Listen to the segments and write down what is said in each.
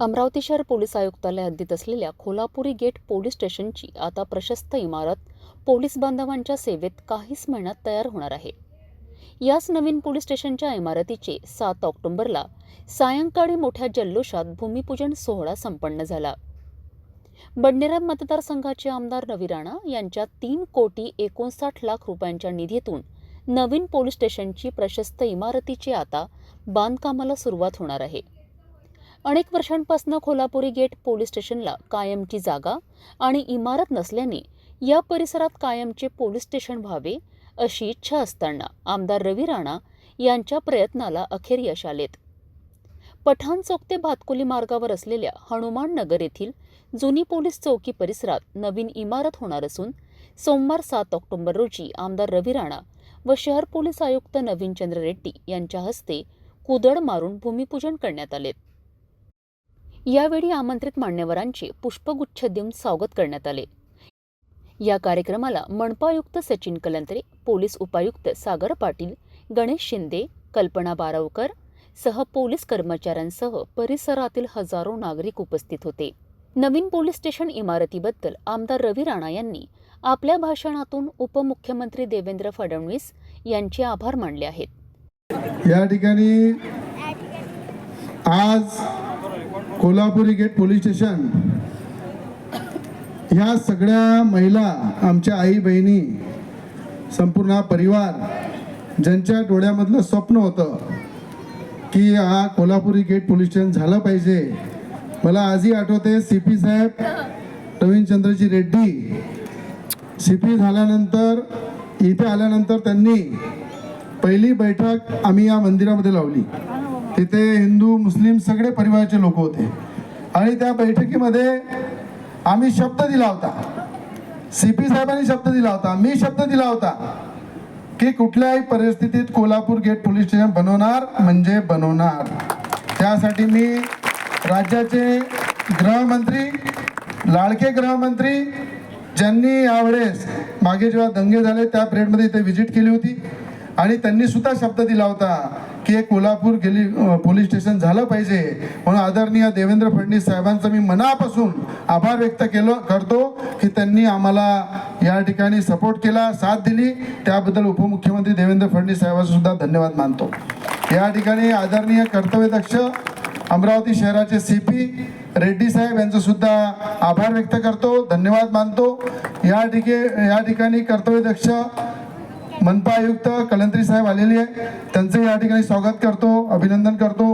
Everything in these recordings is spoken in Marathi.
अमरावती शहर पोलीस आयुक्तालय हद्दीत असलेल्या खोलापुरी गेट पोलीस स्टेशनची आता प्रशस्त इमारत पोलीस बांधवांच्या सेवेत काहीच महिन्यात तयार होणार आहे. याच नवीन पोलीस स्टेशनच्या इमारतीचे सात ऑक्टोबरला सायंकाळी मोठ्या जल्लोषात भूमिपूजन सोहळा संपन्न झाला. बडनेरा मतदारसंघाचे आमदार रवी राणा यांच्या तीन कोटी एकोणसाठ लाख रुपयांच्या निधीतून नवीन पोलीस स्टेशनची प्रशस्त इमारतीची आता बांधकामाला सुरुवात होणार आहे. अनेक वर्षांपासून खोलापुरी गेट पोलीस स्टेशनला कायमची जागा आणि इमारत नसल्याने या परिसरात कायमचे पोलीस स्टेशन व्हावे अशी इच्छा असताना आमदार रवी राणा यांच्या प्रयत्नाला अखेर यश आलेत. पठाण चौक ते भातकुली मार्गावर असलेल्या हनुमान नगर येथील जुनी पोलीस चौकी परिसरात नवीन इमारत होणार असून सोमवार सात ऑक्टोबर रोजी आमदार रवी राणा व शहर पोलीस आयुक्त नवीन चंद्र रेड्डी यांच्या हस्ते कुदळ मारून भूमिपूजन करण्यात आले यावेळी आमंत्रित मान्यवरांचे पुष्पगुच्छ देऊन स्वागत करण्यात आले. या कार्यक्रमाला मनपायुक्त सचिन कलंत्रे पोलीस उपायुक्त सागर पाटील गणेश शिंदे कल्पना बारावकर सह पोलीस कर्मचाऱ्यांसह परिसरातील हजारो नागरिक उपस्थित होते. नवीन पोलीस स्टेशन इमारतीबद्दल आमदार रवी राणा यांनी आपल्या भाषणातून उपमुख्यमंत्री देवेंद्र फडणवीस यांचे आभार मानले आहेत. या ठिकाणी आज कोल्हापुरी गेट पोलीस स्टेशन. ह्या सगळ्या महिला आमच्या आई बहिणी संपूर्ण हा परिवार ज्यांच्या डोळ्यामधलं स्वप्न होतं की हा कोल्हापुरी गेट पोलीस स्टेशन झालं पाहिजे. मला आजही आठवते सी पी साहेब रवींद्रचंद्रजी रेड्डी. सी पी झाल्यानंतर इथे आल्यानंतर त्यांनी पहिली बैठक आम्ही या मंदिरामध्ये लावली. तिथे हिंदू मुस्लिम सगळे परिवाराचे लोक होते. आणि त्या बैठकीमध्ये आम्ही शब्द दिला होता. सी पी साहेबांनी शब्द दिला होता. मी शब्द दिला होता की कुठल्याही परिस्थितीत कोल्हापूर गेट पोलीस स्टेशन बनवणार म्हणजे बनवणार. त्यासाठी मी राज्याचे गृहमंत्री लाडके गृहमंत्री ज्यांनी यावेळेस मागे जेव्हा दंगे झाले त्या पिरियडमध्ये इथे व्हिजिट केली होती. आणि त्यांनी सुद्धा शब्द दिला होता की हे कोल्हापूर गेली पोलीस स्टेशन झालं पाहिजे. म्हणून आदरणीय देवेंद्र फडणवीस साहेबांचं मी मनापासून आभार व्यक्त केलं करतो की त्यांनी आम्हाला या ठिकाणी सपोर्ट केला साथ दिली. त्याबद्दल उपमुख्यमंत्री देवेंद्र फडणवीस साहेबांचा सुद्धा धन्यवाद मानतो. या ठिकाणी आदरणीय कर्तव्यदक्ष अमरावती शहराचे सी पी रेड्डी साहेब यांचं सुद्धा आभार व्यक्त करतो धन्यवाद मानतो. या ठिके या ठिकाणी कर्तव्यदक्ष मनपा आयुक्त कलंत्री साहेब आलेले आहे त्यांचं या ठिकाणी स्वागत करतो अभिनंदन करतो.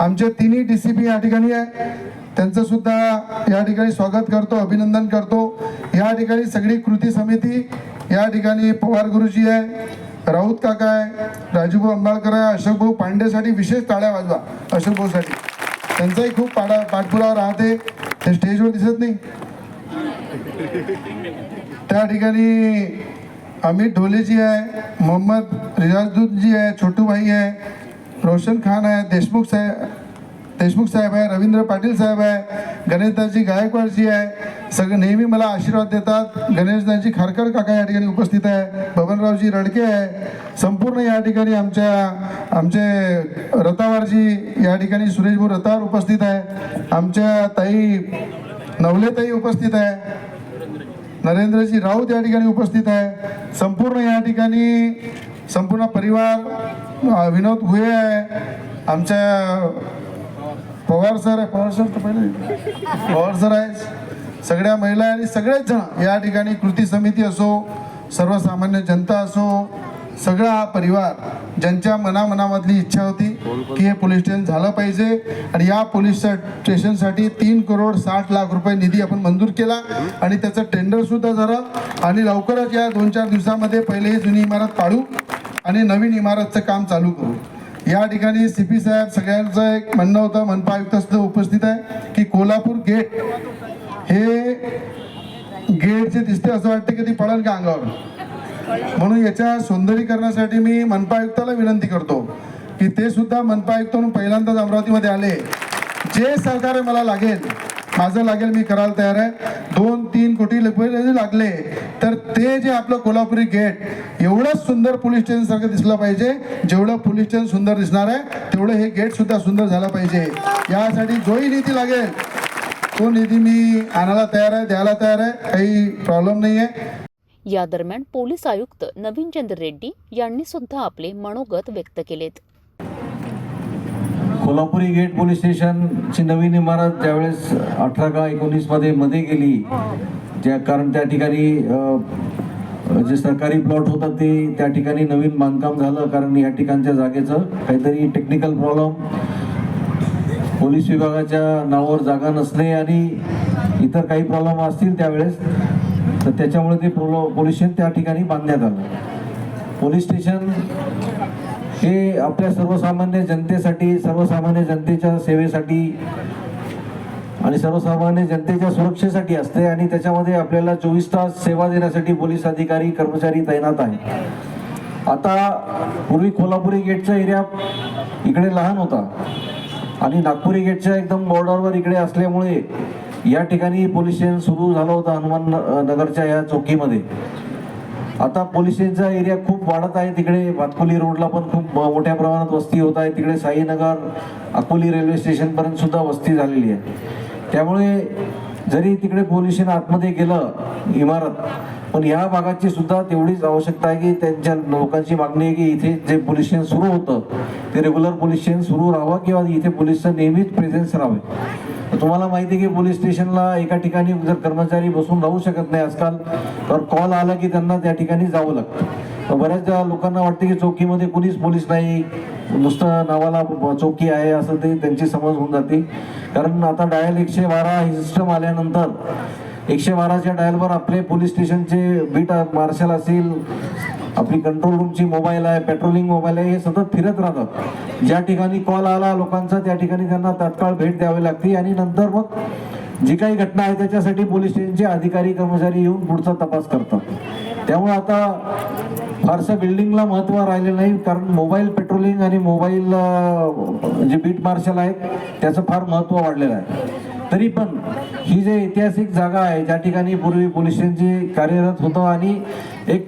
आमचे तिन्ही डी सी पी या ठिकाणी आहे त्यांचं सुद्धा या ठिकाणी स्वागत करतो अभिनंदन करतो. या ठिकाणी सगळी कृती समिती या ठिकाणी पवार गुरुजी आहे राऊत काका आहे राजूभाऊ अंबाळकर आहे अशोकभाऊ पांडेसाठी विशेष टाळ्या वाजवा अशोकभाऊसाठी. त्यांचाही खूप पाडा पाठपुरावा राहते. ते स्टेजवर दिसत नाही. त्या ठिकाणी अमित ढोलेजी आहे मोहम्मद रियाजुद्दीनजी आहे छोटू भाई आहे रोशन खान आहे देशमुख साहेब देशमुख साहेब आहे रवींद्र पाटील साहेब आहे गणेशदासजी गायकवाडजी आहे सगळे नेहमी मला आशीर्वाद देतात गणेशदासजी खारकर काका या ठिकाणी उपस्थित आहे बबनरावजी रडके आहे संपूर्ण या ठिकाणी आमच्या आमचे रतावारजी या ठिकाणी सुरेशभाऊ रतावर उपस्थित आहे आमच्या ताई नवलेताई उपस्थित आहे नरेंद्रजी राऊत या ठिकाणी उपस्थित आहे. संपूर्ण या ठिकाणी संपूर्ण परिवार विनोद भुये आहे. आमच्या पवार सर आहे. पवार सर तर पहिले पवार सर आहे सगळ्या महिला आणि सगळेच जण या ठिकाणी कृती समिती असो सर्वसामान्य जनता असो सगळा हा परिवार ज्यांच्या मनामनामधली इच्छा होती की हे पोलीस स्टेशन झालं पाहिजे. आणि या पोलीस स्टेशनसाठी तीन करोड साठ लाख रुपये निधी आपण मंजूर केला. आणि त्याचं टेंडर सुद्धा झालं. आणि लवकरच या दोन चार दिवसामध्ये पहिले ही जुनी इमारत काढू आणि नवीन इमारतचं काम चालू करू. या ठिकाणी सी पी साहेब सगळ्यांचं एक म्हणणं होतं मनपा आयुक्त सुद्धा उपस्थित आहे की कोल्हापूर गेट हे गेट जे दिसते असं वाटतं की ती पडेल का अंगावर? म्हणून याच्या सौंदर्यीकरणासाठी मी मनपा आयुक्ताला विनंती करतो की ते सुद्धा मनपा आयुक्त म्हणून पहिल्यांदाच अमरावतीमध्ये आले. जे सहकार्य मला लागेल माझं लागेल मी करायला तयार आहे. दोन तीन कोटी रुपये लागले तर ते जे आपलं कोल्हापुरी गेट एवढंच सुंदर पोलीस स्टेशन सारखं दिसलं पाहिजे. जेवढं पोलीस स्टेशन सुंदर दिसणार आहे तेवढं हे गेट सुद्धा सुंदर झालं पाहिजे. यासाठी जोही निधी लागेल. तो निधी मी आणायला तयार आहे द्यायला तयार आहे काही प्रॉब्लेम नाही आहे या दरम्यान पोलीस आयुक्त नवीन चंद्र रेड्डी यांनी सुद्धा आपले मनोगत व्यक्त केलेत. कोल्हापुरी गेट पोलीस स्टेशनची नवीन इमारत ज्यावेळेस अठरा का एकोणीसमध्ये मध्ये गेली त्या कारण त्या ठिकाणी जे सरकारी प्लॉट होतं ते त्या ठिकाणी नवीन बांधकाम झालं कारण या ठिकाणच्या जागेचं काहीतरी टेक्निकल प्रॉब्लेम पोलीस विभागाच्या नावावर जागा नसणे आणि इतर काही प्रॉब्लेम असतील त्यावेळेस तर त्याच्यामुळे ते पोलो पोलीस स्टेशन त्या ठिकाणी बांधण्यात आलं. पोलीस स्टेशन हे आपल्या सर्वसामान्य जनतेसाठी सर्वसामान्य जनतेच्या सेवेसाठी आणि सर्वसामान्य जनतेच्या सुरक्षेसाठी असते आणि त्याच्यामध्ये आपल्याला चोवीस तास सेवा देण्यासाठी पोलीस अधिकारी कर्मचारी तैनात आहे आता पूर्वी कोल्हापुरी गेटचा एरिया इकडे लहान होता आणि नागपुरी गेटच्या एकदम बॉर्डरवर इकडे असल्यामुळे या ठिकाणी पोलीस स्टेशन सुरू झालं होतं हनुमान नगरच्या या चौकीमध्ये. आता पोलीस स्टेशनचा एरिया खूप वाढत आहे. तिकडे भातकुली रोडला पण खूप मोठ्या प्रमाणात वस्ती होत आहे. तिकडे साईनगर अकोली रेल्वे स्टेशनपर्यंत सुद्धा वस्ती झालेली आहे. त्यामुळे जरी तिकडे पोलीस स्टेशन आतमध्ये गेलं इमारत पण या भागाची सुद्धा तेवढीच आवश्यकता आहे की त्यांच्या लोकांची मागणी आहे की इथे जे पोलीस स्टेशन सुरू होतं ते रेग्युलर पोलीस स्टेशन सुरू राहावं किंवा इथे पोलीसचं नेहमीच प्रेझेन्स राहावे. तुम्हाला माहिती आहे की पोलीस स्टेशनला एका ठिकाणी जर कर्मचारी बसून राहू शकत नाही आजकाल तर कॉल आला की त्यांना त्या ठिकाणी जावं लागतं. तर बऱ्याचदा लोकांना वाटते की चौकीमध्ये कुणीच पोलीस नाही नुसतं नावाला चौकी आहे असं ते त्यांची समज होऊन जाते. कारण आता डायल एकशे बारा ही सिस्टम आल्यानंतर एकशे बाराच्या डायलवर आपले पोलीस स्टेशनचे बीट मार्शल असेल आपली कंट्रोल रूमची मोबाईल आहे पेट्रोलिंग मोबाईल आहे हे सतत फिरत राहतात. ज्या ठिकाणी कॉल आला लोकांचा त्या ठिकाणी त्यांना तात्काळ भेट द्यावी लागते. आणि नंतर मग जी काही घटना आहे त्याच्यासाठी पोलीस स्टेशनचे अधिकारी कर्मचारी येऊन पुढचा तपास करतात. त्यामुळे आता फारसं बिल्डिंगला महत्त्व राहिलेलं नाही कारण मोबाईल पेट्रोलिंग आणि मोबाईल जे बीट मार्शल आहेत त्याचं फार महत्त्व वाढलेलं आहे. तरी पण ही जे ऐतिहासिक जागा आहे ज्या ठिकाणी पूर्वी पोलीस स्टेशनची कार्यरत होतं आणि एक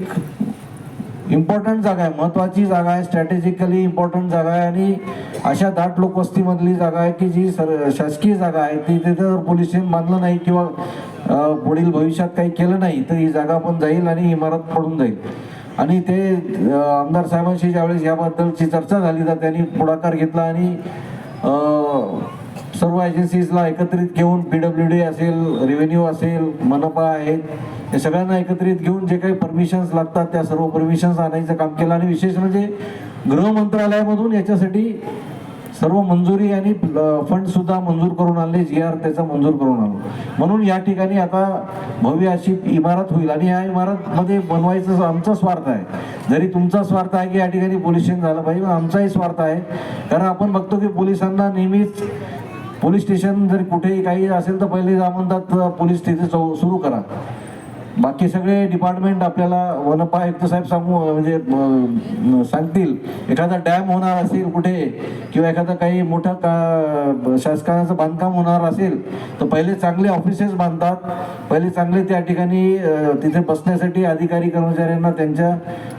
इम्पॉर्टंट जागा आहे. महत्त्वाची जागा आहे. स्ट्रॅटेजिकली इम्पॉर्टंट जागा आहे. आणि अशा दाट लोकवस्तीमधली जागा आहे की जी सर शासकीय जागा आहे. ती तिथे जर पोलीस बांधलं नाही किंवा पुढील भविष्यात काही केलं नाही तर ही जागा पण जाईल आणि इमारत पडून जाईल. आणि ते आमदार साहेबांशी ज्यावेळेस याबद्दलची चर्चा झाली तर त्यांनी पुढाकार घेतला आणि सर्व एजन्सीजला एकत्रित घेऊन पी डब्ल्यू डी असेल रेव्हेन्यू असेल मनपा आहेत या सगळ्यांना एकत्रित घेऊन जे काही परमिशन्स लागतात त्या सर्व परमिशन्स आणायचं काम केलं. आणि विशेष म्हणजे गृह मंत्रालयामधून याच्यासाठी सर्व मंजुरी आणि फंड सुद्धा मंजूर करून आणले. जी आर त्याचा मंजूर करून आणलो. म्हणून या ठिकाणी आता भव्य अशी इमारत होईल. आणि या इमारतमध्ये बनवायचं आमचा स्वार्थ आहे. जरी तुमचा स्वार्थ आहे की या ठिकाणी पोलीस स्टेशन झालं पाहिजे आमचाही स्वार्थ आहे. कारण आपण बघतो की पोलिसांना नेहमीच पोलीस स्टेशन जर कुठेही काही असेल तर पहिले जा म्हणतात पोलीस तिथे चौ सुरू करा. बाकी सगळे डिपार्टमेंट आपल्याला वनपा आयुक्त साहेब सांगू म्हणजे सांगतील. एखादा डॅम होणार असेल कुठे किंवा एखादा काही मोठं का शासकाचं बांधकाम होणार असेल तर पहिले चांगले ऑफिसेस बांधतात. पहिले चांगले त्या ठिकाणी तिथे बसण्यासाठी अधिकारी कर्मचाऱ्यांना त्यांच्या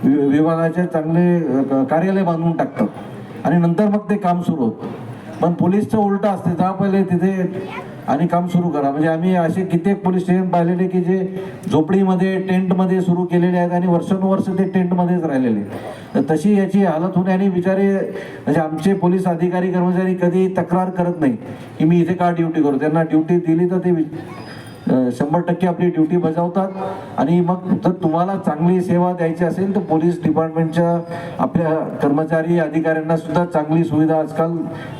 वि- विभागाचे चांगले कार्यालय बांधून टाकतात. आणि नंतर मग ते काम सुरू होतं. पण पोलीसचं उलटं असते. जा पहिले तिथे आणि काम सुरू करा. म्हणजे आम्ही असे कित्येक पोलीस स्टेशन पाहिलेले की जे झोपडीमध्ये टेंटमध्ये सुरू केलेले आहेत आणि वर्षानुवर्ष ते टेंटमध्येच राहिलेले तर तशी याची हालत होणे आणि बिचारे म्हणजे आमचे पोलीस अधिकारी कर्मचारी कधी तक्रार करत नाही की मी इथे का ड्युटी करू? त्यांना ड्युटी दिली तर ते वि- शंभर टक्के आपली ड्युटी बजावतात. आणि मग जर तुम्हाला चांगली सेवा द्यायची असेल तर पोलीस डिपार्टमेंटच्या आपल्या कर्मचारी अधिकाऱ्यांना सुद्धा चांगली सुविधा आजकाल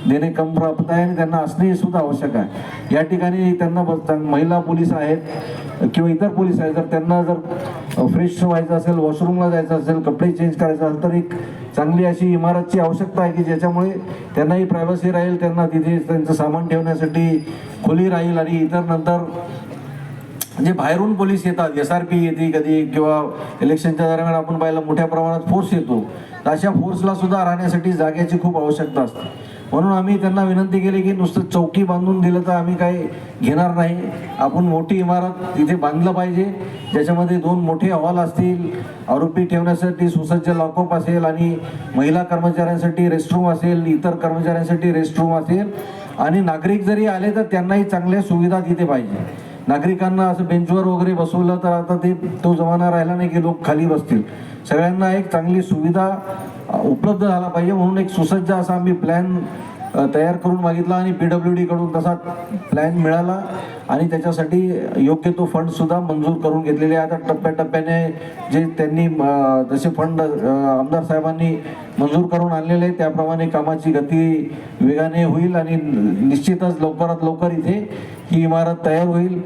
देणे कम प्राप्त आहे आणि त्यांना असणे सुद्धा आवश्यक आहे. या ठिकाणी त्यांना चांग- महिला पोलीस आहेत किंवा इतर पोलीस आहेत. जर त्यांना जर फ्रेश व्हायचं असेल वॉशरूमला जायचं असेल कपडे चेंज करायचं असेल तर एक चांगली अशी इमारतची आवश्यकता आहे की ज्याच्यामुळे त्यांनाही प्रायव्हसी राहील त्यांना तिथे त्यांचं सामान ठेवण्यासाठी खोली राहील आणि इतर नंतर म्हणजे बाहेरून पोलीस येतात एस आर पी येते कधी किंवा इलेक्शनच्या दरम्यान आपण पाहिलं मोठ्या प्रमाणात फोर्स येतो. तर अशा फोर्सला सुद्धा राहण्यासाठी जागेची खूप आवश्यकता असते. म्हणून आम्ही त्यांना विनंती केली की नुसतं चौकी बांधून दिलं तर आम्ही काही घेणार नाही. आपण मोठी इमारत इथे बांधलं पाहिजे. ज्याच्यामध्ये दोन मोठे हॉल असतील आरोपी ठेवण्यासाठी सुसज्ज लॉकअप असेल आणि महिला कर्मचाऱ्यांसाठी रेस्टरूम असेल इतर कर्मचाऱ्यांसाठी रेस्टरूम असेल. आणि नागरिक जरी आले तर त्यांनाही चांगल्या सुविधा तिथे पाहिजे. नागरिकांना असं बेंचवर वगैरे बसवलं तर आता ते तो जमाना राहिला नाही की लोक खाली बसतील. सगळ्यांना एक चांगली सुविधा उपलब्ध झाला पाहिजे म्हणून एक सुसज्ज असा आम्ही प्लॅन तयार करून मागितला आणि पी डब्ल्यू डीकडून तसा प्लॅन मिळाला. आणि त्याच्यासाठी योग्य तो फंडसुद्धा मंजूर करून घेतलेले आहे. आता टप्प्याटप्प्याने जे त्यांनी जसे फंड आमदार साहेबांनी मंजूर करून आणलेले आहे, त्याप्रमाणे कामाची गती वेगाने होईल आणि निश्चितच लवकरात लवकर इथे ही इमारत तयार होईल.